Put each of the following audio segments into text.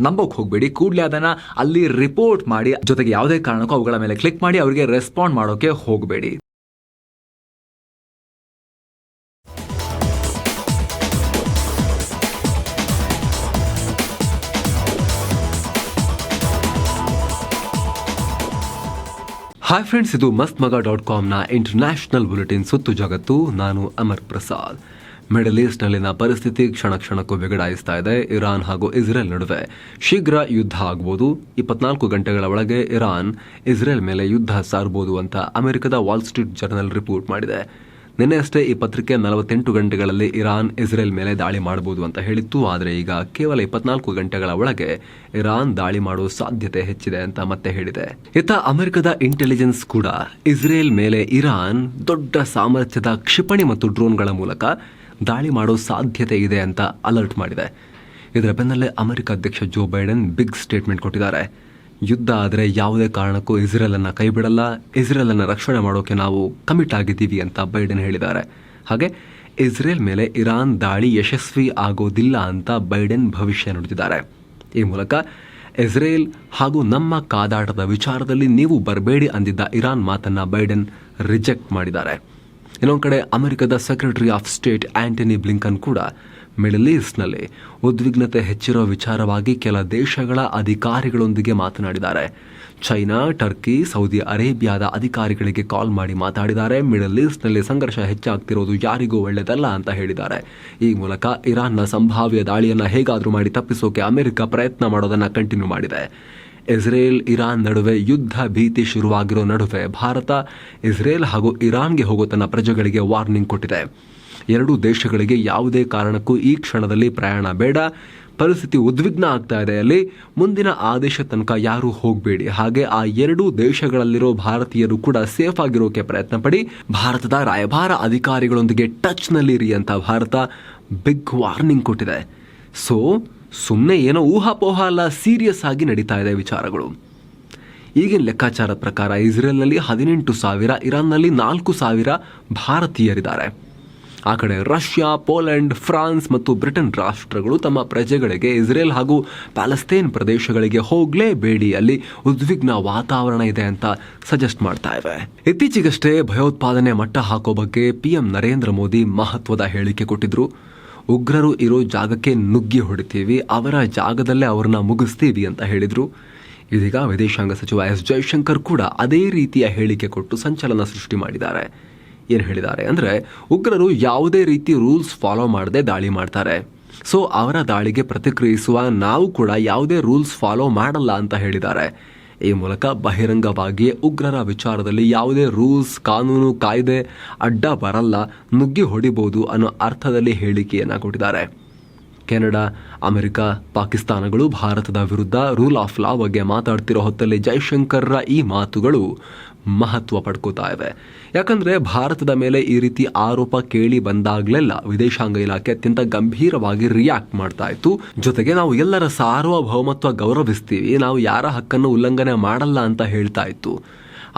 ನಂಬೋಕ್ ಹೋಗಬೇಡಿ. ಕೂಡಲೇ ಅದನ್ನ ಅಲ್ಲಿ ರಿಪೋರ್ಟ್ ಮಾಡಿ, ಜೊತೆಗೆ ಯಾವುದೇ ಕಾರಣಕ್ಕೂ ಅವುಗಳ ಮೇಲೆ ಕ್ಲಿಕ್ ಮಾಡಿ, ಅವರಿಗೆ ರೆಸ್ಪಾಂಡ್ ಮಾಡೋಕೆ ಹೋಗಬೇಡಿ. ಹಾಯ್ ಫ್ರೆಂಡ್ಸ್ ಇದು ಮಸ್ತ್ ಮಗ ಡಾಟ್ ಕಾಮ್ನ ಇಂಟರ್ನ್ಯಾಷನಲ್ ಬುಲೆಟಿನ್ ಸುತ್ತು ಜಗತ್ತು. ನಾನು ಅಮರ್ ಪ್ರಸಾದ್. ಮಿಡಲ್ ಈಸ್ಟ್ನಲ್ಲಿನ ಪರಿಸ್ಥಿತಿ ಕ್ಷಣ ಕ್ಷಣಕ್ಕೂ ಬಿಗಡಾಯಿಸ್ತಾ ಇದೆ. ಇರಾನ್ ಹಾಗೂ ಇಸ್ರೇಲ್ ನಡುವೆ ಶೀಘ್ರ ಯುದ್ಧ ಆಗಬಹುದು ಇಪ್ಪತ್ನಾಲ್ಕು ಗಂಟೆಗಳ ಒಳಗೆ ಇರಾನ್ ಇಸ್ರೇಲ್ ಮೇಲೆ ಯುದ್ಧ ಸಾರಬಹುದು ಅಂತ ಅಮೆರಿಕದ ವಾಲ್ ಸ್ಟ್ರೀಟ್ ಜರ್ನಲ್ ರಿಪೋರ್ಟ್ ಮಾಡಿದೆ. ನಿನ್ನೆಯಷ್ಟೇ ಈ ಪತ್ರಿಕೆ ನಲವತ್ತೆಂಟು ಗಂಟೆಗಳಲ್ಲಿ ಇರಾನ್ ಇಸ್ರೇಲ್ ಮೇಲೆ ದಾಳಿ ಮಾಡಬಹುದು ಅಂತ ಹೇಳಿತ್ತು. ಆದರೆ ಈಗ ಕೇವಲ ಇಪ್ಪತ್ನಾಲ್ಕು ಗಂಟೆಗಳ ಒಳಗೆ ಇರಾನ್ ದಾಳಿ ಮಾಡುವ ಸಾಧ್ಯತೆ ಹೆಚ್ಚಿದೆ ಅಂತ ಮತ್ತೆ ಹೇಳಿದೆ. ಇತ್ತ ಅಮೆರಿಕದ ಇಂಟೆಲಿಜೆನ್ಸ್ ಕೂಡ ಇಸ್ರೇಲ್ ಮೇಲೆ ಇರಾನ್ ದೊಡ್ಡ ಸಾಮರ್ಥ್ಯದ ಕ್ಷಿಪಣಿ ಮತ್ತು ಡ್ರೋನ್ಗಳ ಮೂಲಕ ದಾಳಿ ಮಾಡೋ ಸಾಧ್ಯತೆ ಇದೆ ಅಂತ ಅಲರ್ಟ್ ಮಾಡಿದೆ. ಇದರ ಬೆನ್ನಲ್ಲೇ ಅಮೆರಿಕ ಅಧ್ಯಕ್ಷ ಜೋ ಬೈಡನ್ ಬಿಗ್ ಸ್ಟೇಟ್ಮೆಂಟ್ ಕೊಟ್ಟಿದ್ದಾರೆ. ಯುದ್ಧ ಆದರೆ ಯಾವುದೇ ಕಾರಣಕ್ಕೂ ಇಸ್ರೇಲನ್ನು ಕೈಬಿಡಲ್ಲ ಕೈ ಬಿಡಲ್ಲ ಇಸ್ರೇಲ್ ಅನ್ನ ರಕ್ಷಣೆ ಮಾಡೋಕೆ ನಾವು ಕಮಿಟ್ ಆಗಿದ್ದೀವಿ ಅಂತ ಬೈಡನ್ ಹೇಳಿದ್ದಾರೆ. ಹಾಗೆ ಇಸ್ರೇಲ್ ಮೇಲೆ ಇರಾನ್ ದಾಳಿ ಯಶಸ್ವಿ ಆಗೋದಿಲ್ಲ ಅಂತ ಬೈಡನ್ ಭವಿಷ್ಯ ನುಡಿದಿದ್ದಾರೆ. ಈ ಮೂಲಕ ಇಸ್ರೇಲ್ ಹಾಗೂ ನಮ್ಮ ಕಾದಾಟದ ವಿಚಾರದಲ್ಲಿ ನೀವು ಬರಬೇಡಿ ಅಂದಿದ್ದ ಇರಾನ್ ಮಾತನ್ನ ಬೈಡನ್ ರಿಜೆಕ್ಟ್ ಮಾಡಿದ್ದಾರೆ. ಇನ್ನೊಂದು ಕಡೆ ಅಮೆರಿಕದ secretary of state Antony Blinken ಕೂಡ ಮಿಡಲ್ ಈಸ್ಟ್ನಲ್ಲಿ ಉದ್ವಿಗ್ನತೆ ಹೆಚ್ಚಿರೋ ವಿಚಾರವಾಗಿ ಕೆಲ ದೇಶಗಳ ಅಧಿಕಾರಿಗಳೊಂದಿಗೆ ಮಾತನಾಡಿದ್ದಾರೆ. ಚೈನಾ, ಟರ್ಕಿ, ಸೌದಿ ಅರೇಬಿಯಾದ ಅಧಿಕಾರಿಗಳಿಗೆ ಕಾಲ್ ಮಾಡಿ ಮಾತಾಡಿದ್ದಾರೆ. ಮಿಡಲ್ ಈಸ್ಟ್ನಲ್ಲಿ ಸಂಘರ್ಷ ಹೆಚ್ಚಾಗ್ತಿರೋದು ಯಾರಿಗೂ ಒಳ್ಳೆಯದಲ್ಲ ಅಂತ ಹೇಳಿದ್ದಾರೆ. ಈ ಮೂಲಕ ಇರಾನ್ನ ಸಂಭಾವ್ಯ ದಾಳಿಯನ್ನು ಹೇಗಾದರೂ ಮಾಡಿ ತಪ್ಪಿಸೋಕೆ ಅಮೆರಿಕ ಪ್ರಯತ್ನ ಮಾಡೋದನ್ನು ಕಂಟಿನ್ಯೂ ಮಾಡಿದೆ. ಇಸ್ರೇಲ್, ಇರಾನ್ ನಡುವೆ ಯುದ್ಧ ಭೀತಿ ಶುರುವಾಗಿರೋ ನಡುವೆ ಭಾರತ, ಇಸ್ರೇಲ್ ಹಾಗೂ ಇರಾನ್ಗೆ ಹೋಗೋ ತನ್ನ ಪ್ರಜೆಗಳಿಗೆ ವಾರ್ನಿಂಗ್ ಕೊಟ್ಟಿದೆ. ಎರಡೂ ದೇಶಗಳಿಗೆ ಯಾವುದೇ ಕಾರಣಕ್ಕೂ ಈ ಕ್ಷಣದಲ್ಲಿ ಪ್ರಯಾಣ ಬೇಡ. ಪರಿಸ್ಥಿತಿ ಉದ್ವಿಗ್ನ ಆಗ್ತಾ ಇದೆ ಅಲ್ಲಿ. ಮುಂದಿನ ಆದೇಶ ತನಕ ಯಾರೂ ಹೋಗಬೇಡಿ. ಹಾಗೆ ಆ ಎರಡೂ ದೇಶಗಳಲ್ಲಿರೋ ಭಾರತೀಯರು ಕೂಡ ಸೇಫ್ ಆಗಿರೋಕೆ ಪ್ರಯತ್ನ ಪಡಿ. ಭಾರತದ ರಾಯಭಾರ ಅಧಿಕಾರಿಗಳೊಂದಿಗೆ ಟಚ್ನಲ್ಲಿರಿ ಅಂತ ಭಾರತ ಬಿಗ್ ವಾರ್ನಿಂಗ್ ಕೊಟ್ಟಿದೆ. ಸೊ ಸುಮ್ಮನೆ ಏನೋ ಊಹಾಪೋಹ ಅಲ್ಲ ಸೀರಿಯಸ್ ಆಗಿ ನಡೀತಾ ಇದೆ ವಿಚಾರಗಳು. ಈಗಿನ ಲೆಕ್ಕಾಚಾರ ಪ್ರಕಾರ ಇಸ್ರೇಲ್ನಲ್ಲಿ ಹದಿನೆಂಟು ಸಾವಿರ, ಇರಾನ್ನಲ್ಲಿ ನಾಲ್ಕು ಸಾವಿರ ಭಾರತೀಯರಿದ್ದಾರೆ. ಆ ಕಡೆ ರಷ್ಯಾ, ಪೋಲೆಂಡ್, ಫ್ರಾನ್ಸ್ ಮತ್ತು ಬ್ರಿಟನ್ ರಾಷ್ಟ್ರಗಳು ತಮ್ಮ ಪ್ರಜೆಗಳಿಗೆ ಇಸ್ರೇಲ್ ಹಾಗೂ ಪ್ಯಾಲೆಸ್ತೇನ್ ಪ್ರದೇಶಗಳಿಗೆ ಹೋಗಲೇಬೇಡಿ, ಅಲ್ಲಿ ಉದ್ವಿಗ್ನ ವಾತಾವರಣ ಇದೆ ಅಂತ ಸಜೆಸ್ಟ್ ಮಾಡ್ತಾ ಇವೆ. ಇತ್ತೀಚೆಗಷ್ಟೇ ಭಯೋತ್ಪಾದನೆ ಮಟ್ಟ ಹಾಕೋ ಬಗ್ಗೆ ಪಿಎಂ ನರೇಂದ್ರ ಮೋದಿ ಮಹತ್ವದ ಹೇಳಿಕೆ ಕೊಟ್ಟಿದ್ರು. ಉಗ್ರರು ಇರೋ ಜಾಗಕ್ಕೆ ನುಗ್ಗಿ ಹೊಡಿತೀವಿ ಅವರ ಜಾಗದಲ್ಲೇ ಅವ್ರನ್ನ ಮುಗಿಸ್ತೀವಿ ಅಂತ ಹೇಳಿದರು. ಇದೀಗ ವಿದೇಶಾಂಗ ಸಚಿವ ಎಸ್ ಜೈಶಂಕರ್ ಕೂಡ ಅದೇ ರೀತಿಯ ಹೇಳಿಕೆ ಕೊಟ್ಟು ಸಂಚಲನ ಸೃಷ್ಟಿ ಮಾಡಿದ್ದಾರೆ. ಏನು ಹೇಳಿದ್ದಾರೆ ಅಂದರೆ, ಉಗ್ರರು ಯಾವುದೇ ರೀತಿ ರೂಲ್ಸ್ ಫಾಲೋ ಮಾಡದೆ ದಾಳಿ ಮಾಡ್ತಾರೆ. ಸೊ, ಅವರ ದಾಳಿಗೆ ಪ್ರತಿಕ್ರಿಯಿಸುವ ನಾವು ಕೂಡ ಯಾವುದೇ ರೂಲ್ಸ್ ಫಾಲೋ ಮಾಡಲ್ಲ ಅಂತ ಹೇಳಿದ್ದಾರೆ. ಈ ಮೂಲಕ ಬಹಿರಂಗವಾಗಿ ಉಗ್ರರ ವಿಚಾರದಲ್ಲಿ ಯಾವುದೇ ರೂಲ್ಸ್, ಕಾನೂನು, ಕಾಯ್ದೆ ಅಡ್ಡ ಬರಲ್ಲ, ನುಗ್ಗಿ ಹೊಡಿಬಹುದು ಅನ್ನೋ ಅರ್ಥದಲ್ಲಿ ಹೇಳಿಕೆಯನ್ನು ಕೊಟ್ಟಿದ್ದಾರೆ. ಕೆನಡಾ, ಅಮೆರಿಕ, ಪಾಕಿಸ್ತಾನಗಳು ಭಾರತದ ವಿರುದ್ಧ ರೂಲ್ ಆಫ್ ಲಾ ಬಗ್ಗೆ ಮಾತಾಡ್ತಿರೋ ಹೊತ್ತಲ್ಲಿ ಜೈಶಂಕರ್ರ ಈ ಮಾತುಗಳು ಮಹತ್ವ ಪಡ್ಕೋತಾ ಇವೆ. ಯಾಕಂದ್ರೆ ಭಾರತದ ಮೇಲೆ ಈ ರೀತಿ ಆರೋಪ ಕೇಳಿ ಬಂದಾಗಲೆಲ್ಲ ವಿದೇಶಾಂಗ ಇಲಾಖೆ ಅತ್ಯಂತ ಗಂಭೀರವಾಗಿ ರಿಯಾಕ್ಟ್ ಮಾಡ್ತಾ ಇತ್ತು. ಜೊತೆಗೆ ನಾವು ಎಲ್ಲರ ಸಾರ್ವಭೌಮತ್ವ ಗೌರವಿಸ್ತೀವಿ, ನಾವು ಯಾರ ಹಕ್ಕನ್ನು ಉಲ್ಲಂಘನೆ ಮಾಡಲ್ಲ ಅಂತ ಹೇಳ್ತಾ ಇತ್ತು.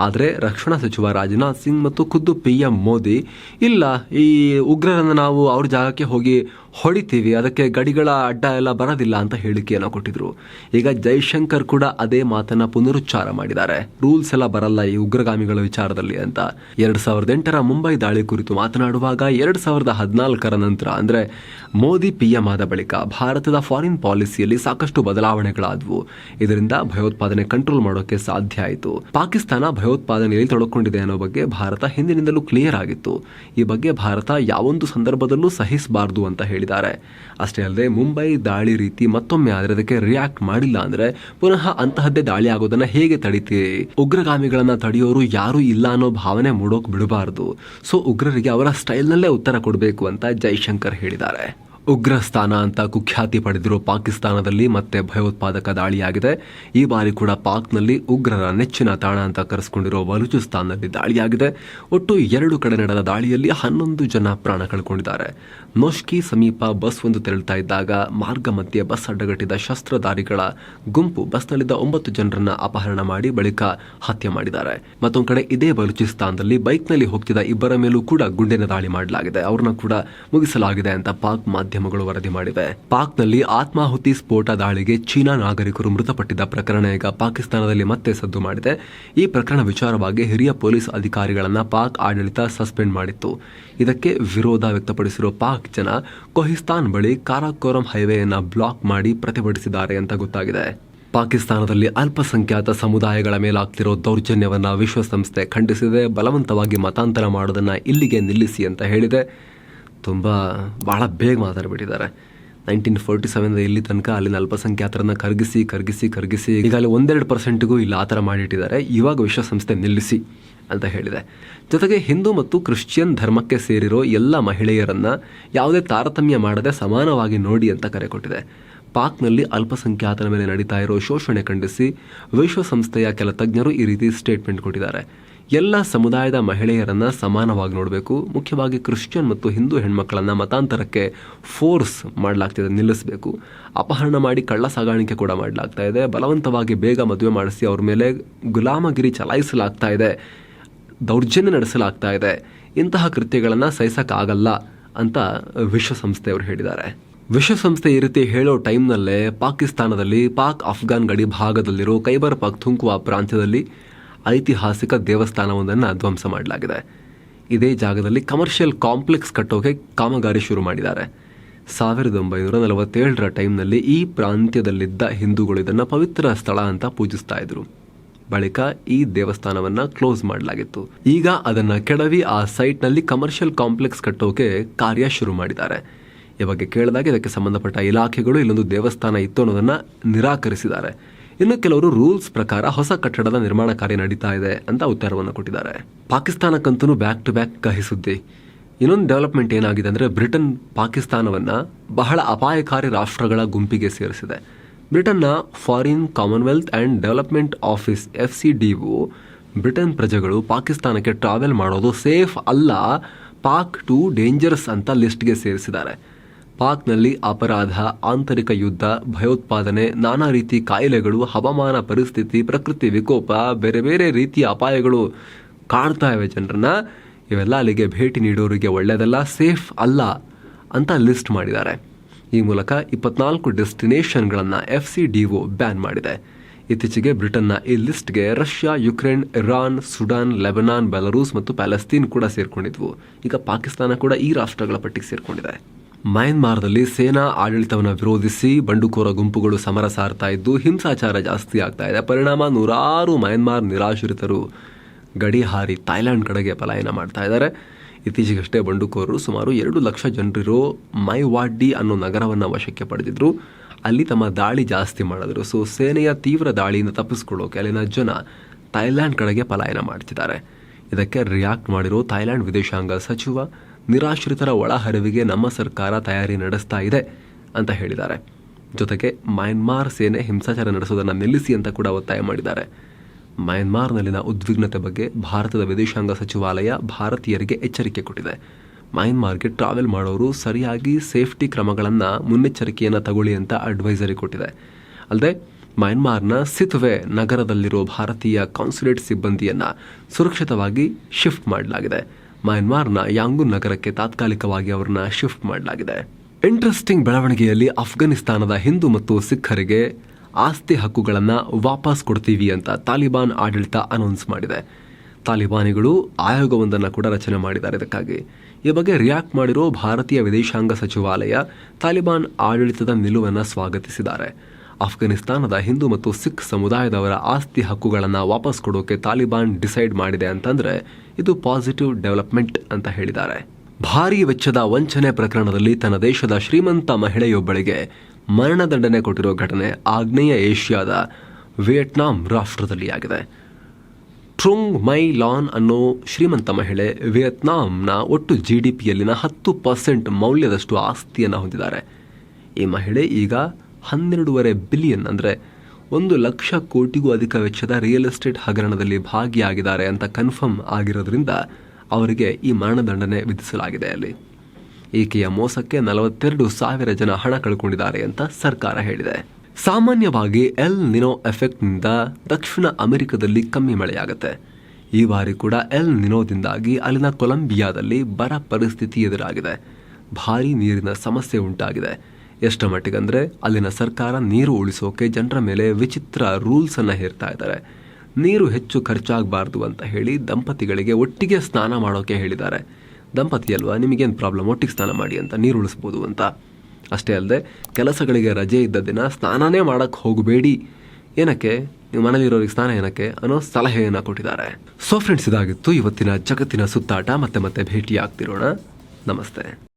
ಆದರೆ ರಕ್ಷಣಾ ಸಚಿವ ರಾಜನಾಥ್ ಸಿಂಗ್ ಮತ್ತು ಖುದ್ದು ಪಿ ಎಂ ಮೋದಿ, ಇಲ್ಲ ಈ ಉಗ್ರರನ್ನು ನಾವು ಅವ್ರ ಜಾಗಕ್ಕೆ ಹೋಗಿ ಹೊಡಿತೀವಿ ಅದಕ್ಕೆ ಗಡಿಗಳ ಅಡ್ಡ ಎಲ್ಲ ಬರೋದಿಲ್ಲ ಅಂತ ಹೇಳಿಕೆಯನ್ನು ಕೊಟ್ಟಿದ್ರು. ಈಗ ಜೈಶಂಕರ್ ಕೂಡ ಅದೇ ಮಾತನ್ನ ಪುನರುಚ್ಚಾರ ಮಾಡಿದ್ದಾರೆ. ರೂಲ್ಸ್ ಎಲ್ಲ ಬರಲ್ಲ ಈ ಉಗ್ರಗಾಮಿಗಳ ವಿಚಾರದಲ್ಲಿ ಅಂತ. ಎರಡ್ ಸಾವಿರದ ಎಂಟರ ಮುಂಬೈ ದಾಳಿ ಕುರಿತು ಮಾತನಾಡುವಾಗ ಎರಡ್ ಸಾವಿರದ ಹದಿನಾಲ್ಕರ ನಂತರ, ಅಂದ್ರೆ ಮೋದಿ ಪಿ ಎಂ ಆದ ಬಳಿಕ ಭಾರತದ ಫಾರಿನ್ ಪಾಲಿಸಿಯಲ್ಲಿ ಸಾಕಷ್ಟು ಬದಲಾವಣೆಗಳಾದವು. ಇದರಿಂದ ಭಯೋತ್ಪಾದನೆ ಕಂಟ್ರೋಲ್ ಮಾಡೋಕೆ ಸಾಧ್ಯ ಆಯಿತು. ಪಾಕಿಸ್ತಾನ ಭಯೋತ್ಪಾದನೆಯಲ್ಲಿ ತೊಡಕೊಂಡಿದೆ ಅನ್ನೋ ಬಗ್ಗೆ ಭಾರತ ಹಿಂದಿನಿಂದಲೂ ಕ್ಲಿಯರ್ ಆಗಿತ್ತು. ಈ ಬಗ್ಗೆ ಭಾರತ ಯಾವೊಂದು ಸಂದರ್ಭದಲ್ಲೂ ಸಹಿಸಬಾರದು ಅಂತ ಹೇಳಿದ್ದಾರೆ ಅಷ್ಟೇ ಅಲ್ಲದೆ ಮುಂಬೈ ದಾಳಿ ರೀತಿ ಮತ್ತೊಮ್ಮೆ ಆದರೆ ಅದಕ್ಕೆ ರಿಯಾಕ್ಟ್ ಮಾಡಿಲ್ಲ ಅಂದ್ರೆ ಪುನಃ ಅಂತಹದ್ದೇ ದಾಳಿ ಆಗೋದನ್ನ ಹೇಗೆ ತಡಿತೀರಿ? ಉಗ್ರಗಾಮಿಗಳನ್ನ ತಡೆಯೋರು ಯಾರು ಇಲ್ಲ ಅನ್ನೋ ಭಾವನೆ ಮೂಡೋಕ್ ಬಿಡಬಾರದು. ಸೊ ಉಗ್ರರಿಗೆ ಅವರ ಸ್ಟೈಲ್ನಲ್ಲೇ ಉತ್ತರ ಕೊಡಬೇಕು ಅಂತ ಜೈಶಂಕರ್ ಹೇಳಿದ್ದಾರೆ. ಉಗ್ರಸ್ಥಾನ ಅಂತ ಕುಖ್ಯಾತಿ ಪಡೆದಿರುವ ಪಾಕಿಸ್ತಾನದಲ್ಲಿ ಮತ್ತೆ ಭಯೋತ್ಪಾದಕ ದಾಳಿಯಾಗಿದೆ. ಈ ಬಾರಿ ಕೂಡ ಪಾಕ್ನಲ್ಲಿ ಉಗ್ರರ ನೆಚ್ಚಿನ ತಾಣ ಅಂತ ಕರೆಸಿಕೊಂಡಿರೋ ಬಲೂಚಿಸ್ತಾನ್ನಲ್ಲಿ ದಾಳಿಯಾಗಿದೆ. ಒಟ್ಟು ಎರಡು ಕಡೆ ನಡೆದ ದಾಳಿಯಲ್ಲಿ ಹನ್ನೊಂದು ಜನ ಪ್ರಾಣ ಕಳ್ಕೊಂಡಿದ್ದಾರೆ. ನೋಷ್ಕಿ ಸಮೀಪ ಬಸ್ ಒಂದು ತೆರಳುತ್ತಾ ಇದ್ದಾಗ ಮಾರ್ಗ ಮಧ್ಯೆ ಬಸ್ ಅಡ್ಡಗಟ್ಟಿದ ಶಸ್ತ್ರಧಾರಿಗಳ ಗುಂಪು ಬಸ್ನಲ್ಲಿದ್ದ ಒಂಬತ್ತು ಜನರನ್ನ ಅಪಹರಣ ಮಾಡಿ ಬಳಿಕ ಹತ್ಯೆ ಮಾಡಿದ್ದಾರೆ. ಮತ್ತೊಂದು ಕಡೆ ಇದೇ ಬಲೂಚಿಸ್ತಾನದಲ್ಲಿ ಬೈಕ್ನಲ್ಲಿ ಹೋಗ್ತಿದ್ದ ಇಬ್ಬರ ಮೇಲೂ ಕೂಡ ಗುಂಡಿನ ದಾಳಿ ಮಾಡಲಾಗಿದೆ. ಅವ್ರನ್ನ ಕೂಡ ಮುಗಿಸಲಾಗಿದೆ ಅಂತ ಪಾಕ್ ಮಾಧ್ಯಮಗಳು ವರದಿ ಮಾಡಿವೆ. ಪಾಕ್ನಲ್ಲಿ ಆತ್ಮಾಹುತಿ ಸ್ಫೋಟ ದಾಳಿಗೆ ಚೀನಾ ನಾಗರಿಕರು ಮೃತಪಟ್ಟಿದ್ದ ಪ್ರಕರಣ ಈಗ ಪಾಕಿಸ್ತಾನದಲ್ಲಿ ಮತ್ತೆ ಸದ್ದು ಮಾಡಿದೆ. ಈ ಪ್ರಕರಣ ವಿಚಾರವಾಗಿ ಹಿರಿಯ ಪೊಲೀಸ್ ಅಧಿಕಾರಿಗಳನ್ನು ಪಾಕ್ ಆಡಳಿತ ಸಸ್ಪೆಂಡ್ ಮಾಡಿತ್ತು. ಇದಕ್ಕೆ ವಿರೋಧ ವ್ಯಕ್ತಪಡಿಸಿರುವ ಪಾಕ್ ಜನ ಕೊಹಿಸ್ತಾನ್ ಬಳಿ ಕಾರಾಕೋರಂ ಹೈವೇಯನ್ನು ಬ್ಲಾಕ್ ಮಾಡಿ ಪ್ರತಿಭಟಿಸಿದ್ದಾರೆ ಅಂತ ಗೊತ್ತಾಗಿದೆ. ಪಾಕಿಸ್ತಾನದಲ್ಲಿ ಅಲ್ಪಸಂಖ್ಯಾತ ಸಮುದಾಯಗಳ ಮೇಲಾಗ್ತಿರೋ ದೌರ್ಜನ್ಯವನ್ನು ವಿಶ್ವಸಂಸ್ಥೆ ಖಂಡಿಸಿದೆ. ಬಲವಂತವಾಗಿ ಮತಾಂತರ ಮಾಡೋದನ್ನು ಇಲ್ಲಿಗೆ ನಿಲ್ಲಿಸಿ ಅಂತ ಹೇಳಿದೆ. ತುಂಬ ಭಾಳ ಬೇಗ ಮಾತಾಡ್ಬಿಟ್ಟಿದ್ದಾರೆ. ನೈನ್ಟೀನ್ ಫೋರ್ಟಿ ಸೆವೆನ್ ಇಲ್ಲಿ ತನಕ ಅಲ್ಲಿನ ಅಲ್ಪಸಂಖ್ಯಾತರನ್ನ ಕರಗಿಸಿ ಕರಗಿಸಿ, ಕರ್ಗಿಸಿ, ಈಗ ಅಲ್ಲಿ ಒಂದೆರಡು ಪರ್ಸೆಂಟ್ಗೂ ಇಲ್ಲಿ ಆ ಥರ ಮಾಡಿಟ್ಟಿದ್ದಾರೆ. ಇವಾಗ ವಿಶ್ವಸಂಸ್ಥೆ ನಿಲ್ಲಿಸಿ ಅಂತ ಹೇಳಿದೆ. ಜೊತೆಗೆ ಹಿಂದೂ ಮತ್ತು ಕ್ರಿಶ್ಚಿಯನ್ ಧರ್ಮಕ್ಕೆ ಸೇರಿರೋ ಎಲ್ಲ ಮಹಿಳೆಯರನ್ನು ಯಾವುದೇ ತಾರತಮ್ಯ ಮಾಡದೆ ಸಮಾನವಾಗಿ ನೋಡಿ ಅಂತ ಕರೆ ಕೊಟ್ಟಿದೆ. ಪಾಕ್ನಲ್ಲಿ ಅಲ್ಪಸಂಖ್ಯಾತರ ಮೇಲೆ ನಡೀತಾ ಇರೋ ಶೋಷಣೆ ಖಂಡಿಸಿ ವಿಶ್ವಸಂಸ್ಥೆಯ ಕೆಲ ತಜ್ಞರು ಈ ರೀತಿ ಸ್ಟೇಟ್ಮೆಂಟ್ ಕೊಟ್ಟಿದ್ದಾರೆ. ಎಲ್ಲ ಸಮುದಾಯದ ಮಹಿಳೆಯರನ್ನು ಸಮಾನವಾಗಿ ನೋಡಬೇಕು. ಮುಖ್ಯವಾಗಿ ಕ್ರಿಶ್ಚಿಯನ್ ಮತ್ತು ಹಿಂದೂ ಹೆಣ್ಮಕ್ಕಳನ್ನು ಮತಾಂತರಕ್ಕೆ ಫೋರ್ಸ್ ಮಾಡಲಾಗ್ತಿದೆ, ನಿಲ್ಲಿಸಬೇಕು. ಅಪಹರಣ ಮಾಡಿ ಕಳ್ಳ ಸಾಗಾಣಿಕೆ ಕೂಡ ಮಾಡಲಾಗ್ತಾ ಇದೆ. ಬಲವಂತವಾಗಿ ಬೇಗ ಮದುವೆ ಮಾಡಿಸಿ ಅವ್ರ ಮೇಲೆ ಗುಲಾಮಗಿರಿ ಚಲಾಯಿಸಲಾಗ್ತಾ ಇದೆ. ದೌರ್ಜನ್ಯ ನಡೆಸಲಾಗ್ತಾ ಇದೆ. ಇಂತಹ ಕೃತ್ಯಗಳನ್ನು ಸಹಿಸೋಕ್ಕಾಗಲ್ಲ ಅಂತ ವಿಶ್ವಸಂಸ್ಥೆಯವರು ಹೇಳಿದ್ದಾರೆ. ವಿಶ್ವಸಂಸ್ಥೆ ಈ ರೀತಿ ಹೇಳೋ ಟೈಮ್ನಲ್ಲೇ ಪಾಕಿಸ್ತಾನದಲ್ಲಿ ಪಾಕ್, ಅಫ್ಘಾನ್ ಗಡಿ ಭಾಗದಲ್ಲಿರೋ ಖೈಬರ್ ಪಖ್ತುಂಕ್ವಾ ಪ್ರಾಂತ್ಯದಲ್ಲಿ ಐತಿಹಾಸಿಕ ದೇವಸ್ಥಾನವೊಂದನ್ನು ಧ್ವಂಸ ಮಾಡಲಾಗಿದೆ. ಇದೇ ಜಾಗದಲ್ಲಿ ಕಮರ್ಷಿಯಲ್ ಕಾಂಪ್ಲೆಕ್ಸ್ ಕಟ್ಟೋಕೆ ಕಾಮಗಾರಿ ಶುರು ಮಾಡಿದ್ದಾರೆ. ಸಾವಿರದ ಒಂಬೈನೂರ ನಲವತ್ತೇಳರ ಟೈಮ್ನಲ್ಲಿ ಈ ಪ್ರಾಂತ್ಯದಲ್ಲಿದ್ದ ಹಿಂದೂಗಳು ಇದನ್ನು ಪವಿತ್ರ ಸ್ಥಳ ಅಂತ ಪೂಜಿಸ್ತಾ ಇದ್ರು. ಬಳಿಕ ಈ ದೇವಸ್ಥಾನವನ್ನ ಕ್ಲೋಸ್ ಮಾಡಲಾಗಿತ್ತು. ಈಗ ಅದನ್ನು ಕೆಡವಿ ಆ ಸೈಟ್ನಲ್ಲಿ ಕಮರ್ಷಿಯಲ್ ಕಾಂಪ್ಲೆಕ್ಸ್ ಕಟ್ಟೋಕೆ ಕಾರ್ಯ ಶುರು ಮಾಡಿದ್ದಾರೆ. ಈ ಬಗ್ಗೆ ಕೇಳಿದಾಗ ಇದಕ್ಕೆ ಸಂಬಂಧಪಟ್ಟ ಇಲಾಖೆಗಳು ಇಲ್ಲೊಂದು ದೇವಸ್ಥಾನ ಇತ್ತು ಅನ್ನೋದನ್ನು ನಿರಾಕರಿಸಿದ್ದಾರೆ. ಇನ್ನು ಕೆಲವರು ರೂಲ್ಸ್ ಪ್ರಕಾರ ಹೊಸ ಕಟ್ಟಡದ ನಿರ್ಮಾಣ ಕಾರ್ಯ ನಡೀತಾ ಇದೆ ಅಂತ ಉತ್ತರವನ್ನು ಕೊಟ್ಟಿದ್ದಾರೆ. ಪಾಕಿಸ್ತಾನಕ್ಕಂತೂ ಬ್ಯಾಕ್ ಟು ಬ್ಯಾಕ್ ಕಹಿ ಸುದ್ದಿ. ಇನ್ನೊಂದು ಡೆವಲಪ್ಮೆಂಟ್ ಏನಾಗಿದೆ ಅಂದರೆ ಬ್ರಿಟನ್ ಪಾಕಿಸ್ತಾನವನ್ನು ಬಹಳ ಅಪಾಯಕಾರಿ ರಾಷ್ಟ್ರಗಳ ಗುಂಪಿಗೆ ಸೇರಿಸಿದೆ. ಬ್ರಿಟನ್ನ foreign commonwealth and development office F C Britain ಪ್ರಜೆಗಳು ಪಾಕಿಸ್ತಾನಕ್ಕೆ ಟ್ರಾವೆಲ್ ಮಾಡೋದು ಸೇಫ್ ಅಲ್ಲ, ಪಾಕ್ ಟು ಡೇಂಜರಸ್ ಅಂತ ಲಿಸ್ಟ್ಗೆ ಸೇರಿಸಿದ್ದಾರೆ. ಪಾಕ್ನಲ್ಲಿ ಅಪರಾಧ, ಆಂತರಿಕ ಯುದ್ಧ, ಭಯೋತ್ಪಾದನೆ, ನಾನಾ ರೀತಿ ಕಾಯಿಲೆಗಳು, ಹವಾಮಾನ ಪರಿಸ್ಥಿತಿ, ಪ್ರಕೃತಿ ವಿಕೋಪ, ಬೇರೆ ಬೇರೆ ರೀತಿಯ ಅಪಾಯಗಳು ಕಾಣ್ತಾ ಇವೆ ಜನರನ್ನ. ಇವೆಲ್ಲ ಅಲ್ಲಿಗೆ ಭೇಟಿ ನೀಡೋರಿಗೆ ಒಳ್ಳೆಯದಲ್ಲ ಸೇಫ್ ಅಲ್ಲ ಅಂತ ಲಿಸ್ಟ್ ಮಾಡಿದ್ದಾರೆ. ಈ ಮೂಲಕ ಇಪ್ಪತ್ನಾಲ್ಕು ಡೆಸ್ಟಿನೇಷನ್ಗಳನ್ನು F C D O ban ಮಾಡಿದೆ. ಇತ್ತೀಚೆಗೆ ಬ್ರಿಟನ್ನ ಈ ಲಿಸ್ಟ್ಗೆ Russia, Ukraine, Iran, Sudan, Lebanon, Belarus ಮತ್ತು ಪ್ಯಾಲೆಸ್ತೀನ್ ಕೂಡ ಸೇರಿಕೊಂಡಿದ್ವು. ಈಗ ಪಾಕಿಸ್ತಾನ ಕೂಡ ಈ ರಾಷ್ಟ್ರಗಳ ಪಟ್ಟಿಗೆ ಸೇರ್ಕೊಂಡಿದೆ. ಮಯನ್ಮಾರ್ದಲ್ಲಿ ಸೇನಾ ಆಡಳಿತವನ್ನು ವಿರೋಧಿಸಿ ಬಂಡುಕೋರ ಗುಂಪುಗಳು ಸಮರ ಸಾರ್ತಾ ಇದ್ದು, ಹಿಂಸಾಚಾರ ಜಾಸ್ತಿ ಆಗ್ತಾ ಇದೆ. ಪರಿಣಾಮ ನೂರಾರು ಮಯನ್ಮಾರ್ ನಿರಾಶ್ರಿತರು ಗಡಿ ಹಾರಿ ಥೈಲ್ಯಾಂಡ್ ಕಡೆಗೆ ಪಲಾಯನ ಮಾಡ್ತಾ ಇದ್ದಾರೆ. ಇತ್ತೀಚೆಗಷ್ಟೇ ಬಂಡುಕೋರರು ಸುಮಾರು ಎರಡು ಲಕ್ಷ ಜನರಿರೋ ಮೈವಾಡ್ಡಿ ಅನ್ನೋ ನಗರವನ್ನು ವಶಕ್ಕೆ ಪಡೆದಿದ್ರು. ಅಲ್ಲಿ ತಮ್ಮ ದಾಳಿ ಜಾಸ್ತಿ ಮಾಡಿದ್ರು. ಸೊ, ಸೇನೆಯ ತೀವ್ರ ದಾಳಿಯಿಂದ ತಪ್ಪಿಸ್ಕೊಳ್ಳೋಕೆ ಅಲ್ಲಿನ ಜನ ಥೈಲ್ಯಾಂಡ್ ಕಡೆಗೆ ಪಲಾಯನ ಮಾಡ್ತಿದ್ದಾರೆ. ಇದಕ್ಕೆ ರಿಯಾಕ್ಟ್ ಮಾಡಿರೋ ಥೈಲ್ಯಾಂಡ್ ವಿದೇಶಾಂಗ ಸಚಿವ ನಿರಾಶ್ರಿತರ ಒಳಹರಿವಿಗೆ ನಮ್ಮ ಸರ್ಕಾರ ತಯಾರಿ ನಡೆಸ್ತಾ ಇದೆ ಅಂತ ಹೇಳಿದ್ದಾರೆ. ಜೊತೆಗೆ ಮಯನ್ಮಾರ್ ಸೇನೆ ಹಿಂಸಾಚಾರ ನಡೆಸೋದನ್ನು ನಿಲ್ಲಿಸಿ ಅಂತ ಕೂಡ ಒತ್ತಾಯ ಮಾಡಿದ್ದಾರೆ. ಮಯನ್ಮಾರ್ನಲ್ಲಿನ ಉದ್ವಿಗ್ನತೆ ಬಗ್ಗೆ ಭಾರತದ ವಿದೇಶಾಂಗ ಸಚಿವಾಲಯ ಭಾರತೀಯರಿಗೆ ಎಚ್ಚರಿಕೆ ಕೊಟ್ಟಿದೆ. ಮಯನ್ಮಾರ್ಗೆ ಟ್ರಾವೆಲ್ ಮಾಡೋರು ಸರಿಯಾಗಿ ಸೇಫ್ಟಿ ಕ್ರಮಗಳನ್ನು ಮುನ್ನೆಚ್ಚರಿಕೆಯನ್ನು ತಗೊಳ್ಳಿ ಅಂತ ಅಡ್ವೈಸರಿ ಕೊಟ್ಟಿದೆ. ಅಲ್ಲದೆ ಮಯನ್ಮಾರ್ನ ಸಿತ್ವೆ ನಗರದಲ್ಲಿರೋ ಭಾರತೀಯ ಕಾನ್ಸುಲೇಟ್ ಸಿಬ್ಬಂದಿಯನ್ನು ಸುರಕ್ಷಿತವಾಗಿ ಶಿಫ್ಟ್ ಮಾಡಲಾಗಿದೆ. ಮಯನ್ಮಾರ್ನ ಯಾಂಗುನ್ ನಗರಕ್ಕೆ ತಾತ್ಕಾಲಿಕವಾಗಿ ಅವರನ್ನ ಶಿಫ್ಟ್ ಮಾಡಲಾಗಿದೆ. ಇಂಟ್ರೆಸ್ಟಿಂಗ್ ಬೆಳವಣಿಗೆಯಲ್ಲಿ ಅಫ್ಘಾನಿಸ್ತಾನದ ಹಿಂದೂ ಮತ್ತು ಸಿಖ್ಖರಿಗೆ ಆಸ್ತಿ ಹಕ್ಕುಗಳನ್ನು ವಾಪಸ್ ಕೊಡ್ತೀವಿ ಅಂತ ತಾಲಿಬಾನ್ ಆಡಳಿತ ಅನೌನ್ಸ್ ಮಾಡಿದೆ. ತಾಲಿಬಾನಿಗಳು ಆಯೋಗವೊಂದನ್ನು ಕೂಡ ರಚನೆ ಮಾಡಿದ್ದಾರೆ ಇದಕ್ಕಾಗಿ. ಈ ಬಗ್ಗೆ ರಿಯಾಕ್ಟ್ ಮಾಡಿರೋ ಭಾರತೀಯ ವಿದೇಶಾಂಗ ಸಚಿವಾಲಯ ತಾಲಿಬಾನ್ ಆಡಳಿತದ ನಿಲುವನ್ನು ಸ್ವಾಗತಿಸಿದ್ದಾರೆ. ಅಫ್ಘಾನಿಸ್ತಾನದ ಹಿಂದೂ ಮತ್ತು ಸಿಖ್ ಸಮುದಾಯದವರ ಆಸ್ತಿ ಹಕ್ಕುಗಳನ್ನು ವಾಪಸ್ ಕೊಡೋಕೆ ತಾಲಿಬಾನ್ ಡಿಸೈಡ್ ಮಾಡಿದೆ ಅಂತಂದರೆ ಇದು ಪಾಸಿಟಿವ್ ಡೆವಲಪ್ಮೆಂಟ್ ಅಂತ ಹೇಳಿದ್ದಾರೆ. ಭಾರೀ ವೆಚ್ಚದ ವಂಚನೆ ಪ್ರಕರಣದಲ್ಲಿ ತನ್ನ ದೇಶದ ಶ್ರೀಮಂತ ಮಹಿಳೆಯೊಬ್ಬಳಿಗೆ ಮರಣದಂಡನೆ ಕೊಟ್ಟಿರೋ ಘಟನೆ ಆಗ್ನೇಯ ಏಷ್ಯಾದ ವಿಯೆಟ್ನಾಂ ರಾಷ್ಟ್ರದಲ್ಲಿ ಆಗಿದೆ ಟ್ರುಂಗ್ ಮೈ ಲಾನ್ ಅನ್ನೋ ಶ್ರೀಮಂತ ಮಹಿಳೆ ವಿಯೆಟ್ನಾಂನ ಒಟ್ಟು ಜಿ ಡಿ ಪಿಯಲ್ಲಿನ ಹತ್ತು ಪರ್ಸೆಂಟ್ ಮೌಲ್ಯದಷ್ಟು ಆಸ್ತಿಯನ್ನು ಹೊಂದಿದ್ದಾರೆ. ಈ ಮಹಿಳೆ ಈಗ ಹನ್ನೆರಡೂವರೆ ಬಿಲಿಯನ್ ಅಂದರೆ ಒಂದು ಲಕ್ಷ ಕೋಟಿಗೂ ಅಧಿಕ ವೆಚ್ಚದ ರಿಯಲ್ ಎಸ್ಟೇಟ್ ಹಗರಣದಲ್ಲಿ ಭಾಗಿಯಾಗಿದ್ದಾರೆ ಅಂತ ಕನ್ಫರ್ಮ್ ಆಗಿರೋದ್ರಿಂದ ಅವರಿಗೆ ಈ ಮರಣದಂಡನೆ ವಿಧಿಸಲಾಗಿದೆ ಅಲ್ಲಿ. ಈಕೆಯ ಮೋಸಕ್ಕೆ ನಲವತ್ತೆರಡು ಸಾವಿರ ಜನ ಹಣ ಕಳ್ಕೊಂಡಿದ್ದಾರೆ ಅಂತ ಸರ್ಕಾರ ಹೇಳಿದೆ. ಸಾಮಾನ್ಯವಾಗಿ ಎಲ್ ನಿನೋ ಎಫೆಕ್ಟ್ನಿಂದ ದಕ್ಷಿಣ ಅಮೆರಿಕದಲ್ಲಿ ಕಮ್ಮಿ ಮಳೆಯಾಗುತ್ತೆ. ಈ ಬಾರಿ ಕೂಡ ಎಲ್ ನಿನೋದಿಂದಾಗಿ ಅಲ್ಲಿನ ಕೊಲಂಬಿಯಾದಲ್ಲಿ ಬರ ಪರಿಸ್ಥಿತಿ ಎದುರಾಗಿದೆ. ಭಾರೀ ನೀರಿನ ಸಮಸ್ಯೆ ಉಂಟಾಗಿದೆ. ಎಷ್ಟ ಅಂದರೆ ಅಲ್ಲಿನ ಸರ್ಕಾರ ನೀರು ಉಳಿಸೋಕೆ ಜನರ ಮೇಲೆ ವಿಚಿತ್ರ ರೂಲ್ಸನ್ನು ಹೇರ್ತಾ ಇದ್ದಾರೆ. ನೀರು ಹೆಚ್ಚು ಖರ್ಚಾಗಬಾರ್ದು ಅಂತ ಹೇಳಿ ದಂಪತಿಗಳಿಗೆ ಒಟ್ಟಿಗೆ ಸ್ನಾನ ಮಾಡೋಕೆ ಹೇಳಿದ್ದಾರೆ. ದಂಪತಿ ಅಲ್ವಾ, ನಿಮಗೇನು ಪ್ರಾಬ್ಲಮ್ ಒಟ್ಟಿಗೆ ಸ್ನಾನ ಮಾಡಿ ಅಂತ, ನೀರು ಉಳಿಸ್ಬೋದು ಅಂತ. ಅಷ್ಟೇ ಅಲ್ಲದೆ ಕೆಲಸಗಳಿಗೆ ರಜೆ ಇದ್ದ ದಿನ ಸ್ನಾನನೇ ಮಾಡೋಕ್ಕೆ ಹೋಗಬೇಡಿ. ಏನಕ್ಕೆ? ನೀವು ಮನೇಲಿರೋರಿಗೆ ಸ್ನಾನ ಏನಕ್ಕೆ ಅನ್ನೋ ಸಲಹೆಯನ್ನು ಕೊಟ್ಟಿದ್ದಾರೆ. ಸೊ ಫ್ರೆಂಡ್ಸ್ ಇದಾಗಿತ್ತು ಇವತ್ತಿನ ಜಗತ್ತಿನ ಸುತ್ತಾಟ. ಮತ್ತೆ ಮತ್ತೆ ಭೇಟಿ ಆಗ್ತಿರೋಣ ನಮಸ್ತೆ.